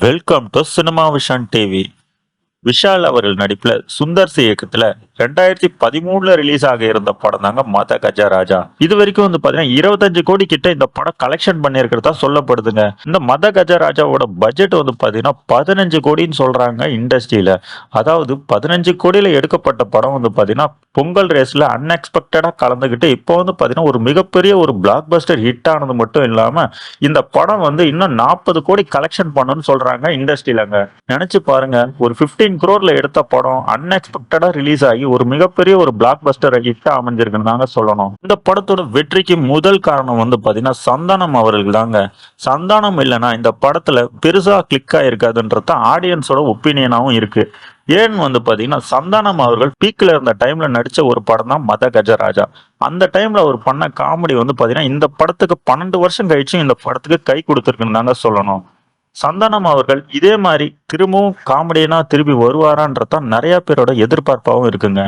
Welcome to cinema vision TV Vishal அவர்கள் நடிப்பில் Sundar C இயக்கத்தில் ரெண்டாயிரத்தி பதிமூணுல ரிலீஸ் ஆக இருந்த படம் தாங்க மத கஜா ராஜா. இது வரைக்கும் வந்து பாத்தீங்கன்னா இருபத்தஞ்சு கோடி கிட்ட இந்த படம் கலெக்ஷன் பண்ணியிருக்கிறதா சொல்லப்படுதுங்க. இந்த மத கஜா ராஜாவோட பட்ஜெட் வந்து பாத்தீங்கன்னா பதினஞ்சு கோடின்னு சொல்றாங்க இண்டஸ்ட்ரியில அதாவது பதினஞ்சு கோடியில எடுக்கப்பட்ட படம் வந்து பாத்தீங்கன்னா பொங்கல் ரேஸ்ல அன்எக்ஸ்பெக்டடா கலந்துக்கிட்டு இப்போ வந்து பாத்தீங்கன்னா ஒரு மிகப்பெரிய ஒரு பிளாக் பஸ்டர் ஹிட் ஆனது மட்டும் இல்லாம இந்த படம் வந்து இன்னும் நாற்பது கோடி கலெக்ஷன் பண்ணணும்னு சொல்றாங்க இண்டஸ்ட்ரியிலங்க நினைச்சு பாருங்க ஒரு 15 குரோர்ல எடுத்த படம் அன்எக்ஸ்பெக்டடா ரிலீஸ் ஆகி ஒரு மிகப்பெரிய ஒரு பிளாக் பஸ்டர் ஹிட் அமைஞ்சிருக்குன்னு தாங்க சொல்லணும். இந்த படத்தோட வெற்றிக்கு முதல் காரணம் வந்து பாத்தீங்கன்னா சந்தானம் அவர்கள் தாங்க சந்தானம் இல்லைன்னா இந்த படத்துல பெருசா கிளிக் ஆயிருக்காதுன்றது தான் ஆடியன்ஸோட ஒப்பீனியனாகவும் இருக்கு. ஏன்னு வந்து பாத்தீங்கன்னா சந்தானம் அவர்கள் பீக்ல இருந்த டைம்ல நடிச்ச ஒரு படம் தான் மத கஜராஜா அந்த டைம்ல அவர் பண்ண காமெடி வந்து பாத்தீங்கன்னா இந்த படத்துக்கு பன்னெண்டு வருஷம் கழிச்சும் இந்த படத்துக்கு கை கொடுத்துருக்குன்னு தாங்க சொல்லணும். சந்தானம் அவர்கள் இதே மாதிரி திரும்பவும் காமெடியனா திருப்பி வருவாரான்றதான் நிறைய பேரோட எதிர்பார்ப்பாகவும் இருக்குங்க.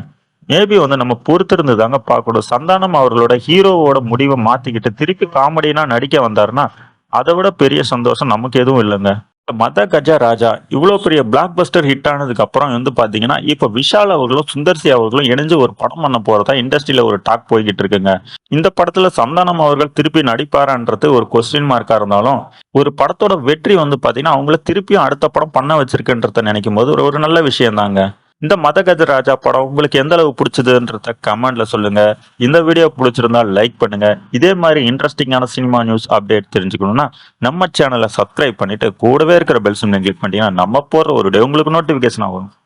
மேபி வந்து நம்ம பொறுத்திருந்து தாங்க பார்க்கணும். சந்தானம் அவர்களோட ஹீரோவோட முடிவை மாத்திக்கிட்டு திருப்பி காமெடியனா நடிக்க வந்தாருன்னா அதை விட பெரிய சந்தோஷம் நமக்கு எதுவும் இல்லைங்க. மத கஜா ராஜா இவ்வளோ பெரிய பிளாக் பஸ்டர் ஹிட் ஆனதுக்கு அப்புறம் வந்து பார்த்தீங்கன்னா இப்போ விஷால் அவர்களும் சுந்தர்சி அவர்களும் இணைஞ்சு ஒரு படம் பண்ண போகிறதா இண்டஸ்ட்ரியில் ஒரு டாக் போய்கிட்டு இருக்குங்க. இந்த படத்தில் சந்தானம் அவர்கள் திருப்பி நடிப்பாரான்றது ஒரு கொஸ்டின் மார்க்காக இருந்தாலும் ஒரு படத்தோட வெற்றி வந்து பார்த்தீங்கன்னா அவங்கள திருப்பியும் அடுத்த படம் பண்ண வச்சிருக்குன்றத நினைக்கும் போது ஒரு ஒரு நல்ல விஷயம் தாங்க இந்த மதகஜ ராஜா படம் உங்களுக்கு எந்த அளவு பிடிச்சதுன்றத கமெண்ட்ல சொல்லுங்க. இந்த வீடியோ பிடிச்சிருந்தா லைக் பண்ணுங்க. இதே மாதிரி இன்ட்ரெஸ்டிங்கான சினிமா நியூஸ் அப்டேட் தெரிஞ்சுக்கணும்னா நம்ம சேனலை சப்ஸ்கிரைப் பண்ணிட்டு கூடவே இருக்கிற பெல் சிம்னை கிளிக் பண்ணிட்டீங்கன்னா நம்ம போற ஒரு டே உங்களுக்கு நோட்டிபிகேஷன் ஆகும்